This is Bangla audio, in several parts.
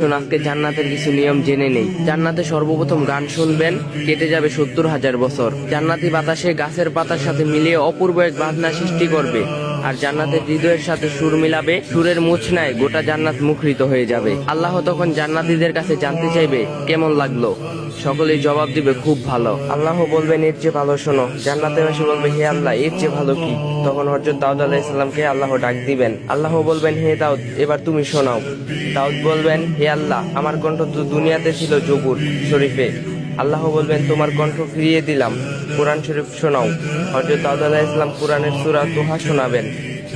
আজকে জান্নাতের কিছু নিয়ম জেনে নেই। জান্নাতে সর্বপ্রথম গান শুনবেন, কেটে যাবে সত্তর হাজার বছর। জান্নাতি বাতাসে গাছের পাতার সাথে মিলিয়ে অপূর্ব এক বাজনা সৃষ্টি করবে। আর জান্নাতের হৃদয়ের সাথে সুর মিলাবে, সুরের মুছনায় গোটা জান্নাত মুখরিত হয়ে যাবে। আল্লাহ তখন জান্নাতীদের কাছে জানতে চাইবে, কেমন লাগল? সকলেই জবাব দিবে, খুব ভালো। আল্লাহ বলবেন, এর চেয়ে ভালো শোনো। জান্নাতের বাসী বলবে, হে আল্লাহ, এর চেয়ে ভালো কি? তখন হজরত দাউদ আলাহ ইসলামকে আল্লাহ ডাক দিবেন। আল্লাহ বলবেন, হে দাউদ, এবার তুমি শোনাও। দাউদ বলবেন, হে আল্লাহ, আমার কণ্ঠ তো দুনিয়াতে ছিল জবুর শরীফে। আল্লাহ বলবেন, তোমার কণ্ঠ ফিরিয়ে দিলাম। কোরআন শরীফ শোনাও। হজরত দাউদ আলাহ ইসলাম কোরআনের সুরা তোহা শোনাবেন।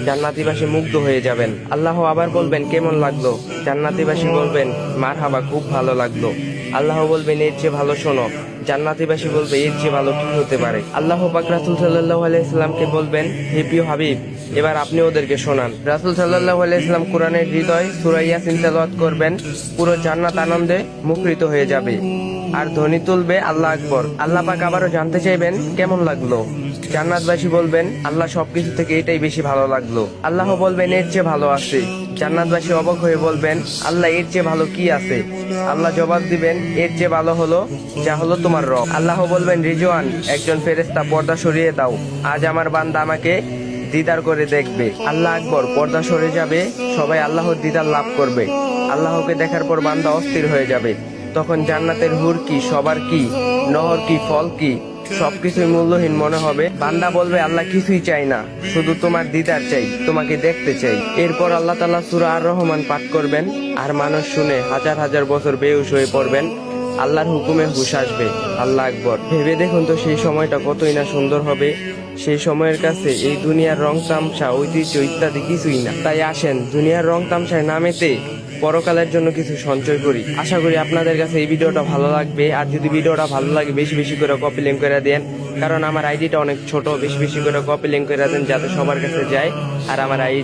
জান্নাতিবাসী মুগ্ধ হয়ে যাবেন। আল্লাহ আবার বলবেন, কেমন লাগল? জান্নাতিবাসী বলবেন মার হাবা খুব ভালো লাগল। আল্লাহ বলবেন, এর চেয়ে ভালো শোনো। জান্নাতিবাসী বলবে, এর চেয়ে ভালো কি হতে পারে? আল্লাহ পাক রাসুল সাল্লাহ আলাইসাল্লামকে বলবেন, হে প্রিয় হাবিব এবার আপনি ওদেরকে শোনান। রাসুল সাল্লাহ কোরআনের হৃদয় সুরাইয়া চিন্তালত করবেন, পুরো জান্নাত আনন্দে মুখরিত হয়ে যাবে। আর ধ্বনি তুলবে আল্লাহ আকবর। আল্লাহ পাক আবারও জানতে চাইবেন, কেমন লাগল? জান্নাতবাসী বলবেন, আল্লাহ সবকিছু থেকে এটাই বেশি ভালো লাগল। আল্লাহ বলবেন, এর চেয়ে ভালো আছে। জান্নাতবাসী অবাক হয়ে বলবেন, আল্লাহ এর চেয়ে ভালো কি আছে? আল্লাহ জবাব দিবেন, এর চেয়ে ভালো হলো, যা হলো তোমার রব। আল্লাহ বলবেন, রিজওয়ান, একজন ফেরেস্তা পর্দা সরিয়ে দাও। আজ আমার বান্দা আমাকে দিদার করে দেখবে। আল্লাহ আকবর, পর্দা সরে যাবে, সবাই আল্লাহর দিদার লাভ করবে। আল্লাহকে দেখার পর বান্দা অস্থির হয়ে যাবে। তখন জান্নাতের হুর কি, সবার কি, নহর কি, ফল কি, সবকিছুই মূল্যহীন মনে হবে। বান্দা বলবে, আল্লাহ কিছুই চাই না, শুধু তোমার দিদার চাই, তোমাকে দেখতে চাই। এরপর আল্লাহ তালা সুরা আর রহমান পাঠ করবেন। আর মানুষ শুনে হাজার হাজার বছর বেউস হয়ে পড়বেন। আল্লাহর হুকুমে হুশ আসবে। আল্লাহ আকবর। ভেবে দেখুন তো সেই সময়টা কতই না সুন্দর হবে। সেই সময়ের কাছে এই দুনিয়ার রং তামসা, ঐতিহ্য ইত্যাদি কিছুই না। তাই আসেন দুনিয়ার রং তামসায় নামেতে পরকালের জন্য কিছু সঞ্চয় করি। আশা করি আপনাদের কাছে এই ভিডিওটা ভালো লাগবে। আর যদি ভিডিওটা ভালো লাগে, বেশি বেশি করে কপি লিঙ্ক করে দেন। কারণ আমার আইডিটা অনেক ছোট, বেশি বেশি করে কপি লিঙ্ক করে দেন যাতে সবার কাছে যায়। আর আমার আই